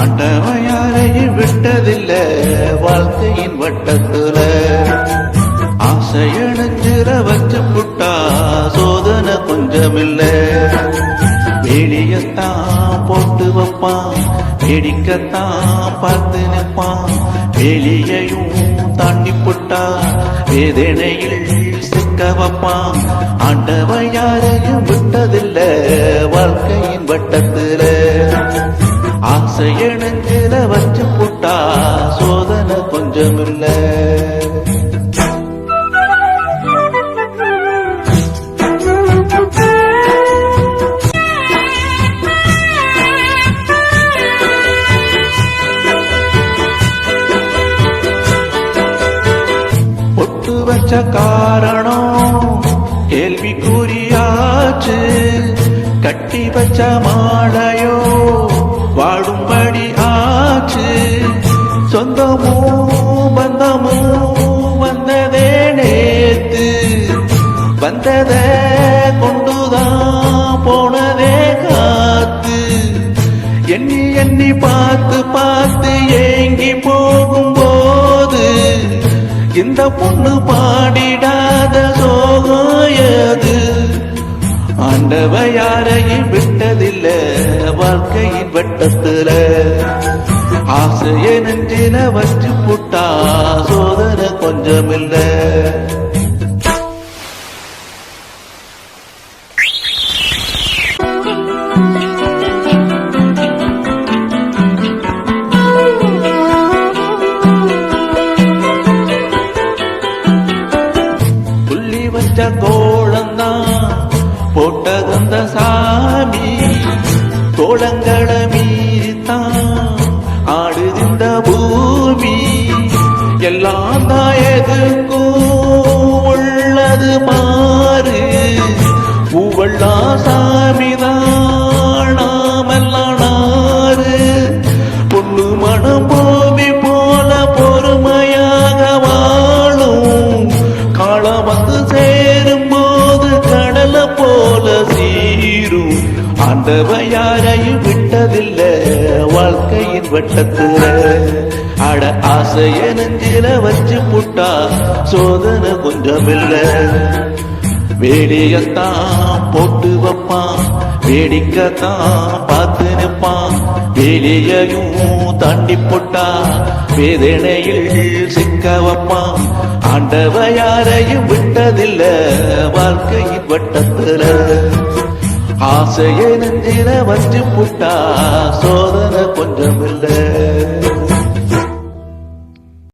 ஆண்டவன் யாரையும் விட்டதில்லை வாழ்க்கையின் வட்டத்துல. ஆசையணைஞ்சிற வச்சு புட்டா சோதனை கொஞ்சமில்லை. வெளியத்தான் போட்டு வைப்பான் வெடிக்கத்தான் பார்த்து நிற்பான். வெளியையும் தாண்டி புட்டா வேதனையில் சிக்க வைப்பான். ஆண்டவன் யாரையும் விட்டதில்லை வாழ்க்கையின் வட்டத்துல. ஆசை நெஞ்சில வச்சு புட்டா சோதனை கொஞ்சம் இல்ல பொட்டு வச்ச காரணம் கேள்விக்குறியாச்சு. கட்டி வச்ச மாலை சொந்தமோ பந்தமோ வந்ததே நேத்து. வந்தத கொண்டுதான் போனதே காத்து. எண்ணி எண்ணி பார்த்து பார்த்து ஏங்கி போகும்போது இந்த பொண்ணு பாடிடாத சோகாயது ஆண்டவ யாரையும் விட்டதில்லை வாழ்க்கையின் வட்டத்துல. ஆசையை நெஞ்சில வச்சு புட்டா சோதனை கொஞ்சமில்ல. புள்ளி வச்ச கோளந்தான் போட்டதந்த சாமி கோலங்களை மீறித்தான். எதுக்கும் உள்ளது மாறு பூவள்ளா சாமிதான் நாமெல்லாம் நாறு. பொண்ணு மனம் பூமி போல பொறுமையாக வாழும். காலம் வந்து சேரும் போது கடலை போல சீரும். ஆண்டவ யாரையும் வட்டத்துல அட ஆசைய நெஞ்சில வச்சு புட்டா சோதனை கொஞ்சம் இல்ல வேலையத்தான் போட்டு வைப்பான் வேடிக்கத்தான் பார்த்து நிற்பான். வேலையையும் தாண்டி போட்டா வேதனையில் சிக்க வைப்பான். ஆண்டவ யாரையும் விட்டதில்ல வாழ்க்கையின் வட்டத்துல. ஆசையை நெஞ்சில வச்சு புட்டா சோதனை கொஞ்சமில்லை